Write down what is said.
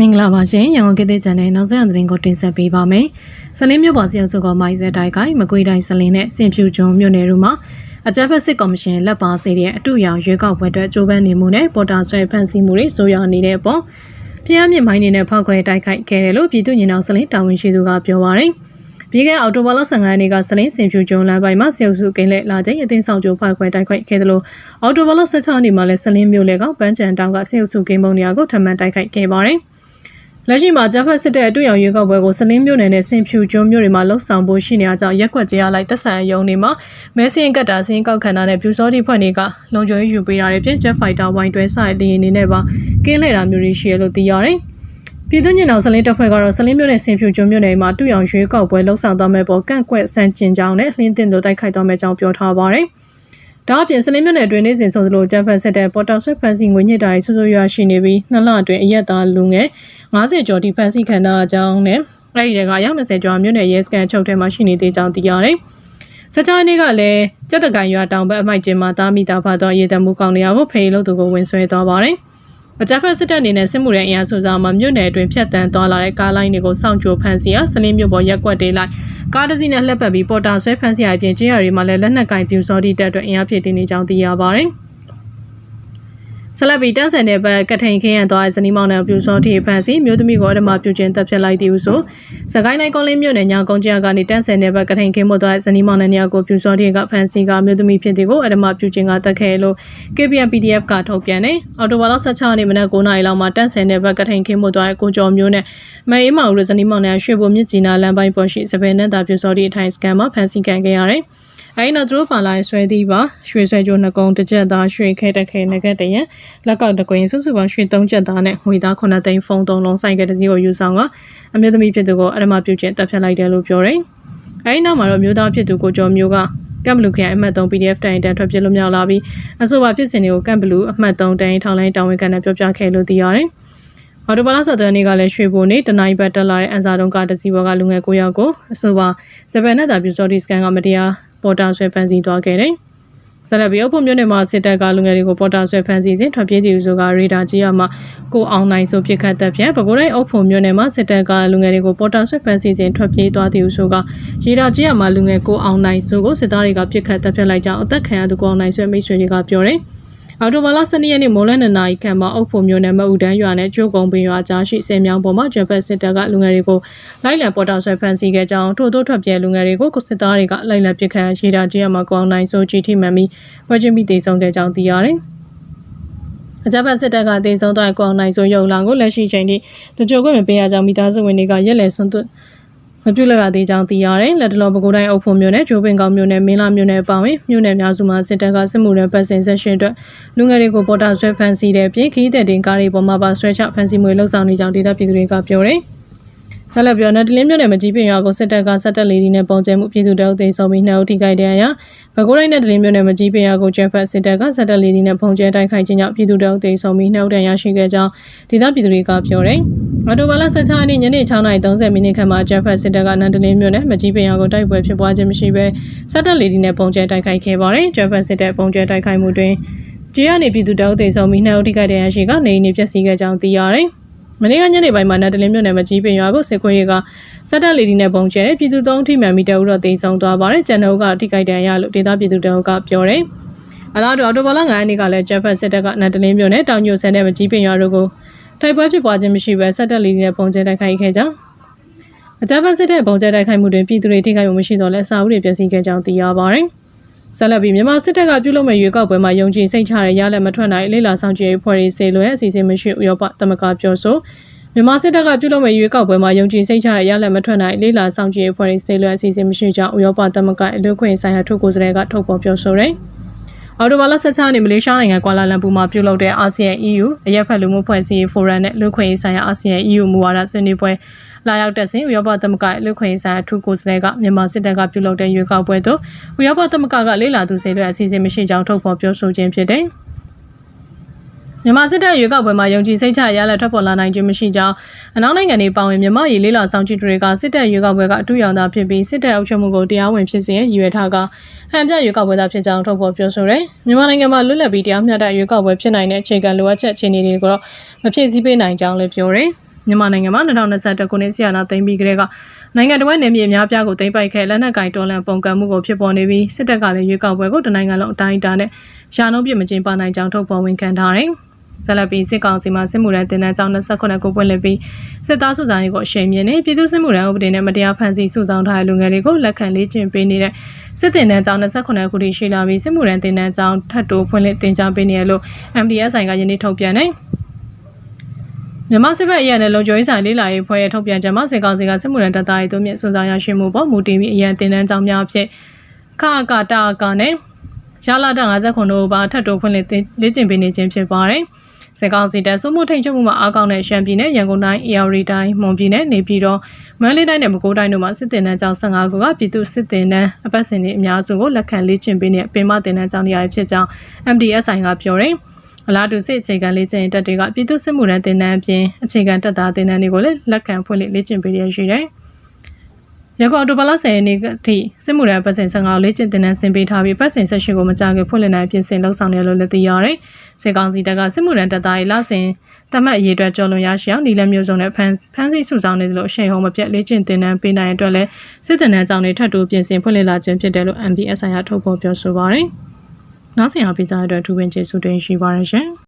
မင်္ဂလာပါရှင်ရန်ကုန်ကိတဲ့ချန်နယ်နောက်ဆက်သတင်းကိုတင်ဆက်ပေးပါမယ်။စလင်းမြို့ပေါ်စီအုပ်စုကမိုင်းစဲတိုင်ကိုင်မကွေးတိုင်းစလင်းနဲ့စင်ဖြူကျွန်းမြို့နယ်တို့မှာအကြမ်းဖက်စစ်ကော်မရှင်လက်ပါစေတဲ့အတူရောင်ရွေးကောက်ပွဲအတွက်ကြိုးပမ်းနေမှုနဲ့ပေါ်တာဆွဲဖန်ဆီးမှုတွေဆိုရနေတဲ့အပေါ်ပြင်းအမြင့်မိုင်းနေနဲ့ဖောက်ခွဲတိုက်ခိုက်ခဲ့တယ်လို့ပြည်သူ့ညီနောင်စလင်းတာဝန်ရှိသူကပြောပါရယ်။ပြီးခဲ့အော်တိုဘာလ15ရက်နေ့ကစလင်းစင်ဖြူကျွန်းလမ်းပိုင်းမှာစေအုပ်စုကိန်းလက်လာချိန်အသိဆောင်ကြိုဖောက်ခွဲတိုက်ခိုက်ခဲ့တယ်လို့အော်တိုဘာလ16ရက်နေ့မှာလည်းစလင်းမြို့လေကပန်းချန်တောင်ကစေအုပ်စုကိန်းပုံနေရာကိုထပ်မံတိုက်ခိုက်ခဲ့ပါရယ်။ လက်ရှိမှာဂျဖက်စစ်တဲ့အတူရောင်ရွေးကောက်ပွဲကိုစလင်းမြို့နယ်နဲ့စင်ဖြူကျွန်းမြို့တွေမှာလှုပ်ဆောင်ဖို့ရှိနေကြကြောင်းရက်ကွက်ကြရလိုက်သက်ဆိုင်ရုံတွေမှာမဲစင်ကတ်တာစင်ကောက်ခံတာနဲ့ပြူစောတိဖွဲ့တွေကလုံခြုံရေးယူပေးတာတွေဖြင့်ဂျက်ဖိုက်တာဝိုင်းတွဲဆိုင်တည်နေနဲ့ပါကင်းလှည့်တာမျိုးတွေရှိရလို့သိရတယ်။ပြည်သူ့ညင်တော်စလင်းတပ်ဖွဲ့ကတော့စလင်းမြို့နယ်စင်ဖြူကျွန်းမြို့နယ်မှာတူရောင်ရွေးကောက်ပွဲလှုပ်ဆောင်သွားမဲ့ပေါ်ကန့်ကွက်ဆန့်ကျင်ကြောင်းနဲ့လှင်းတင်တို့တိုက်ခိုက်သွားမဲ့ကြောင်းပြောထားပါရယ်။ ဒါအပြင်စလင်းမြို့နယ်အတွင်းနေစဉ်ဆိုသလိုဂျက်ဖက်စစ်တဲ့ပေါ်တာဆွဲဖန်စီငွေညစ်တာတွေဆွဆွရွာရှိနေပြီးနှစ်လအတွင်းအရက်သားလူငယ်90ကျော်ဒီဖန်စီခန္ဓာအကြောင်းနဲ့အဲ့ဒီတွေကရောက်20ကျော်မြို့နယ်ရဲစခန်းချုပ်ထဲမှာရှိနေသေးကြောင်းသိရတယ်။စကြဝဠာနေ့ကလည်းစက်တကန်ရွာတောင်ဘက်အမိုက်ကျင်းမှာတာမိတာဖတ်သောရေတမှုကောင်လျာကိုဖေးလို့သူကိုဝင်ဆွဲသွားပါတယ်။ အကြမ်းဖက်စစ်တပ်အနေနဲ့စစ်မှုရဲအင်အားစုစားမှာမြို့နယ်အတွင်းဖြတ်တန်းသွားလာတဲ့ကားလိုင်းတွေကိုစောင့်ကြိုဖမ်းဆီးရစလင်းမြို့ပေါ်ရက်ကွက်တေးလိုက်ကားတစ်စီးနဲ့လှက်ပတ်ပြီးပေါ်တာဆွဲဖမ်းဆီးရအပြင်ကျင်းရတွေမှာလည်းလက်နက်ကင်ပြူစောတိတပ်အတွက်အင်အားဖြည့်တင်းနေကြောင်းသိရပါတယ်။ ဆလဘီတန်းဆန်တဲ့ဘက်ကထိန်ခင်းရသွားတဲ့ဇနီးမောင်နှံပြူစောတိဖန်စီမြို့သမီးကိုအဓမ္မပြုကျင်းတပ်ဖြတ်လိုက်သည်ဟုဆိုစကိုင်းတိုင်းကောလင်းမြို့နယ်ညာကုန်းကြားကနေတန်းဆန်တဲ့ဘက်ကထိန်ခင်းမို့သွားတဲ့ဇနီးမောင်နှံများကိုပြူစောတိကဖန်စီကမြို့သမီးဖြစ်တဲ့ကိုအဓမ္မပြုကျင်းကတက်ခဲ့လို့ KPN PDF ကထုတ်ပြန်တယ်အော်တိုဘာလ16ရက်နေ့မနက်9:00နာရီလောက်မှာတန်းဆန်တဲ့ဘက်ကထိန်ခင်းမို့သွားတဲ့ကိုကျော်မျိုးနဲ့မအေးမောင်တို့ဇနီးမောင်နှံရွှေဘုံမြစ်ကြီးနာလမ်းပိုင်းပေါ်ရှိစပယ်နဲ့တာပြူစောတိအထိုင်စကန်မှာဖန်စီခံခဲ့ရတယ် အဲဒီနောက်သူတို့ဖာလိုင်းဆွဲသည်ပါရွှေဆွဲကြိုးနှစ်ကုန်းတစ်ချက်သားရွှေခဲတက်ခဲငကက်တရံလက်ကောက်တကွင်းစုစုပေါင်းရွှေသုံးချက်သားနဲ့ငွေသား9သိန်းဖုန်းသုံးလုံးဆိုင်ကတစ်စီးကိုယူဆောင်ကအမျိုးသမီးဖြစ်သူကိုအရမပြုတ်ကျင်တပ်ဖြတ်လိုက်တယ်လို့ပြောတယ်အဲဒီနောက်မှာတော့မျိုးသားဖြစ်သူကိုကျော်မျိုးကကမ်ဘလူခရိုင်အမှတ်3 PDF တိုင်တန်ထွက်ပြလို့မြောက်လာပြီးအဆိုပါဖြစ်စဉ်တွေကိုကမ်ဘလူအမှတ်3တိုင်ထောင်လိုင်းတောင်းဝန်ခံနဲ့ပြောပြခဲ့လို့သိရတယ်။အော်တိုဘာလဆက်သွယ်နေ့ကလည်းရွှေဘိုနေတနိုင်ဘတ်တက်လာတဲ့အန်စာတုံးကတစီဘောကလူငယ်9ယောက်ကိုအဆိုပါဇပန်နဲ့တာပြူစော်ဒီစကန်ကမတရား ပေါ်တာဆွဲဖန်ဆီးသွားခဲ့တယ်။ဆက်လက်ပြီးအဖို့မြို့နယ်မှာစစ်တပ်ကလူငယ်တွေကိုပေါ်တာဆွဲဖန်ဆီးစဉ်ထွက်ပြေးသူဆိုကရေဒါကြီးရမှာကိုအောင်နိုင်ဆိုပြစ်ခတ်တပ်ဖြန့်ပဲခူးတိုင်းအုပ်ဖို့မြို့နယ်မှာစစ်တပ်ကလူငယ်တွေကိုပေါ်တာဆွဲဖန်ဆီးစဉ်ထွက်ပြေးသွားသူဆိုကရေဒါကြီးရမှာလူငယ်ကိုအောင်နိုင်ဆိုကိုစစ်သားတွေကပြစ်ခတ်တပ်ဖြတ်လိုက်ကြောင်းအသက်ခံရသူကိုအောင်နိုင်ဆွဲမိတ်ဆွေတွေကပြောတယ်။ အော်တိုဘာလ12ရက်နေ့မိုးလယ်2နာရီခန့်မှာအုပ်ဖို့မြို့နယ်မအူတန်းရွာနဲ့ကျိုးကုန်းပင်ရွာကြားရှိဆယ်မြောင်းပေါ်မှာဂျပန်စစ်တပ်ကလူငယ်တွေကိုလိုက်လံပေါ်တာဆွဲဖမ်းဆီးခဲ့ကြောင်းထို့သောထွက်ပြေးလူငယ်တွေကိုစစ်သားတွေကလိုက်လံပစ်ခတ်ရှိတာကြီးရမှာကောင်းနိုင်ဆိုကြီးထိမှန်ပြီးပွဲချင်းပြီးတည်ဆုံခဲ့ကြောင်းသိရတယ်။အကြမ်းဖက်စစ်တပ်ကတင်ဆုံးသွားကောင်နိုင်ဆိုရုံလောင်ကိုလက်ရှိချိန်ထိတကြိုခွင့်မပေးရကြောင်းမိသားစုဝင်တွေကရက်လက်ဆွန်းသွ မပြုတ်လရသေးကြောင်းသိရတယ်။လက်တလောပဲခူးတိုင်းအုပ်ဖို့မြို့နယ်ကျိုးပင်ကောင်မြို့နယ်မင်းလာမြို့နယ်ပါဝင်မြို့နယ်များစုမှာစစ်တပ်ကစစ်မှုရဲပတ်စင်ဆက်ရှင်အတွက်လူငယ်တွေကိုပေါ်တာဆွဲဖမ်းဆီးတဲ့ပြည်ခီးတဲ့တင်ကားတွေပေါ်မှာပါဆွဲချဖမ်းဆီးမှုလှုပ်ဆောင်နေကြောင်းဒေသပြည်သူတွေကပြောတယ်။ ဆက်လက်ပြောနေတလင်းမြို့နယ်မကြီးပင်ရွာကိုစစ်တပ်ကစက်တက်လေးဒီနဲ့ပုံကျဲမှုပြည်သူတအုပ်သိမ်းဆုံးပြီးနှစ်ဦးထိခိုက်တဲ့အရာဘကိုးတိုင်းနဲ့တလင်းမြို့နယ်မကြီးပင်ရွာကိုကျဲဖက်စစ်တပ်ကစက်တက်လေးဒီနဲ့ပုံကျဲတိုက်ခိုက်ခြင်းကြောင့်ပြည်သူတအုပ်သိမ်းဆုံးပြီးနှစ်ဦးတန်ရရှိခဲ့ကြောင်းဒေသပြည်သူတွေကပြောတယ်။အော်တိုဘာလ16ရက်နေ့ညနေ6:30မိနစ်ခန့်မှာကျဲဖက်စစ်တပ်ကနန္တလင်းမြို့နယ်မကြီးပင်ရွာကိုတိုက်ပွဲဖြစ်ပွားခြင်းမရှိဘဲစက်တက်လေးဒီနဲ့ပုံကျဲတိုက်ခိုက်ခဲ့ပါတယ်။ကျဲဖက်စစ်တပ်ပုံကျဲတိုက်ခိုက်မှုတွင်ကျေးရနေပြည်သူတအုပ်သိမ်းဆုံးပြီးနှစ်ဦးထိခိုက်တဲ့ရရှိကနေနေပျက်စီးခဲ့ကြောင်းသိရတယ်။ မနေ့ကညနေပိုင်းမှာနတ်တလင်းမြို့နယ်မကြီးပင်ရွာကိုစစ်ခွေးတွေကစက်တက်လီဒီနဲ့ပုံကျဲပြည်သူသုံးထိမှန်မိတအုပ်တော့တင်ဆောင်သွားပါတယ်ကျန်တဲ့ကထိခိုက်ဒဏ်ရာလို့ဒေသပြည်သူတအုပ်ကပြောတယ်အလားတူအော်တိုဘာလ9ရက်နေ့ကလည်းဂျက်ဖက်စစ်တပ်ကနတ်တလင်းမြို့နယ်တောင်ညိုဆန်တဲ့မကြီးပင်ရွာတို့ကိုတိုက်ပွဲဖြစ်ပွားခြင်းမရှိဘဲစက်တက်လီဒီနဲ့ပုံကျဲတိုက်ခိုက်ခဲ့ကြောင်းအကြမ်းဖက်စစ်တဲ့ပုံကျဲတိုက်ခိုက်မှုတွင်ပြည်သူတွေထိခိုက်မှုမရှိတော့လဲစာအုပ်တွေပျက်စီးခဲ့ကြောင်းသိရပါတယ် ဆက်လက်ပြီးမြန်မာစစ်တပ်ကပြုလုပ်မဲ့ရွေးကောက်ပွဲမှာယုံကြည်စိတ်ချတဲ့ရလက်မထွက်နိုင်လေလာဆောင်ကြည်ဖွဲ့ရေးစေလွယ်အစီအစဉ်မရှိဥရောပသမဂ္ဂပြောဆိုမြန်မာစစ်တပ်ကပြုလုပ်မဲ့ရွေးကောက်ပွဲမှာယုံကြည်စိတ်ချတဲ့ရလက်မထွက်နိုင်လေလာဆောင်ကြည်ဖွဲ့ရေးစေလွယ်အစီအစဉ်မရှိကြောင်းဥရောပသမဂ္ဂအလွတ်ခွင့်ဆိုင်ရာထုတ်ကိုယ်စားလှယ်ကထုတ်ဖော်ပြောဆိုတယ်အော်တိုဘာလ16ရက်နေ့မလေးရှားနိုင်ငံကွာလာလမ်ပူမှာပြုလုပ်တဲ့အာဆီယံ EU အရက်ဖက်လူမှုဖွဲ့စည်းရေးဖိုရမ်နဲ့လူခွင့်ရေးဆိုင်ရာအာဆီယံ EU မူဝါဒဆွေးနွေးပွဲ လာရောက်တဲ့စဉ်ဥရောပသမဂ္ဂလူခွင့်ရေးဆိုင်ရာထူးကိုယ်စားလှယ်ကမြန်မာစစ်တပ်ကပြုလုပ်တဲ့ရွေးကောက်ပွဲသို့ဥရောပသမဂ္ဂကလေးလာသူစေလွှဲအစီအစဉ်မရှိကြောင်းထုတ်ဖော်ပြောဆိုခြင်းဖြစ်တယ်။မြန်မာစစ်တပ်ရွေးကောက်ပွဲမှာယုံကြည်စိတ်ချရလက်ထွက်ပေါ်လာနိုင်ခြင်းမရှိကြောင်းအနောက်နိုင်ငံတွေပါဝင်မြန်မာရေးလေးလာဆောင်ကြည့်တွေကစစ်တပ်ရွေးကောက်ပွဲကအထူးရောင်သာဖြစ်ပြီးစစ်တပ်အုပ်ချုပ်မှုကိုတရားဝင်ဖြစ်စေရည်ရွယ်ထားကဟန်ပြရွေးကောက်ပွဲသားဖြစ်ကြောင်းထုတ်ဖော်ပြောဆိုတယ်။မြန်မာနိုင်ငံမှာလွတ်လပ်ပြီးတရားမျှတရွေးကောက်ပွဲဖြစ်နိုင်တဲ့အခြေခံလိုအပ်ချက်အခြေအနေတွေကိုတော့မဖြည့်ဆည်းပေးနိုင်ကြောင်းလည်းပြောတယ်။ မြန်မာနိုင်ငံမှာ2021ခုနှစ်ဆီယနာသိမ်းပြီးကတည်းကနိုင်ငံတော်ရဲ့နေမြေအများပြားကိုသိမ်းပိုက်ခဲ့လက်နက်ကင်တော်လန်ပုံကံမှုကိုဖြစ်ပေါ်နေပြီးစစ်တပ်ကလည်းရွေးကောက်ပွဲကိုတနိုင်ငံလုံးအတိုင်းအတာနဲ့ရှာနှုံးပြမကျင်းပနိုင်ကြောင်းထုတ်ပေါ်ဝင်ခံထားတယ်။ဇလပီစစ်ကောင်စီမှစစ်မှုရန်တင်တန်းကြောင်း29ကိုပွင့်လှစ်ပြီးစစ်သားစုဆောင်ရေးကိုအရှိန်မြင့်နေပြည်သူစစ်မှုရန်ဥပဒေနဲ့မတရားဖန်ဆီးစုဆောင်ထားတဲ့လူငယ်တွေကိုလက်ခံလေ့ကျင့်ပေးနေတဲ့စစ်တင်တန်းကြောင်း29ခုထိရှိလာပြီးစစ်မှုရန်တင်တန်းကြောင်းထပ်တိုးဖွင့်လှစ်တင်ကြားပေးနေရလို့ MDSI ကယနေ့ထုတ်ပြန်တယ်။ မြန်မာစစ်ဘက်အရနဲ့လုံခြုံရေးဆိုင်လေးလာရေးဖွဲ့ရဲ့ထုတ်ပြန်ချက်မှာစစ်ကောင်စီကစစ်မှုရန်တပ်သားရေးတို့မြင့်စုံဆောင်ရရှိမှုပေါ်မူတည်ပြီးအရန်တင်တန်းကြောင်းများအဖြစ်ခအကတာအကနဲ့ရလာတာ59တို့ပါထပ်တိုးဖွင့်လှစ်လေ့ကျင့်ပေးနေခြင်းဖြစ်ပါတယ်။စစ်ကောင်စီတပ်စုမှုထိန်ချုပ်မှုမှာအားကောင်းတဲ့ရှမ်းပြည်နယ်ရန်ကုန်တိုင်းအေရရီတိုင်းမွန်ပြည်နယ်နေပြည်တော်မန္တလေးတိုင်းနဲ့ပဲခူးတိုင်းတို့မှာစစ်တင်တန်းကျောင်း15ခုကပြည်သူစစ်တင်တန်းအပတ်စဉ်တွေအများစုကိုလက်ခံလေ့ကျင့်ပေးနေပင်မတင်တန်းကျောင်းနေရာဖြစ်ကြောင်း MDSI ကပြောတယ်။ အလားတူစစ်အခြေခံလေ့ကျင့်ရေးတပ်တွေကပြည်သူစစ်မှုထမ်းတင်တန်းအပြင်အခြေခံတပ်သားတင်တန်းတွေကိုလည်းလက်ခံဖွင့်လှစ်လေ့ကျင့်ပေးရရှိတယ်။ရကော်တိုဘလာဆယ်နေ့ကအထိစစ်မှုထမ်းပတ်စဉ်15လေ့ကျင့်တင်တန်းဆင်ပေးထားပြီးပတ်စဉ်ဆက်ရှင်ကိုမကြခင်ဖွင့်လှစ်နိုင်ပြင်ဆင်လှုပ်ဆောင်ရလို့လည်းသိရတယ်။စစ်ကောင်စီတပ်ကစစ်မှုထမ်းတပ်သားတွေလဆင်တမတ်အရေးအတွက်ကြော်လွန်ရရှိအောင်ဒီလက်မျိုးစုံနဲ့ဖန်ဖန်ဆီးစုဆောင်နေသလိုအရှိန်ဟုန်မပြတ်လေ့ကျင့်တင်တန်းပေးနိုင်အတွက်လည်းစစ်တင်တန်းကြောင့်တွေထပ်တိုးပြင်ဆင်ဖွင့်လှစ်လာခြင်းဖြစ်တယ်လို့ MDSI ကထုတ်ဖော်ပြောဆိုပါရယ်။ နောက်ဆင်အောင်ပေးကြတဲ့အတွက်ထူးပင်ကျေးဇူးတင်ရှိပါရရှင်။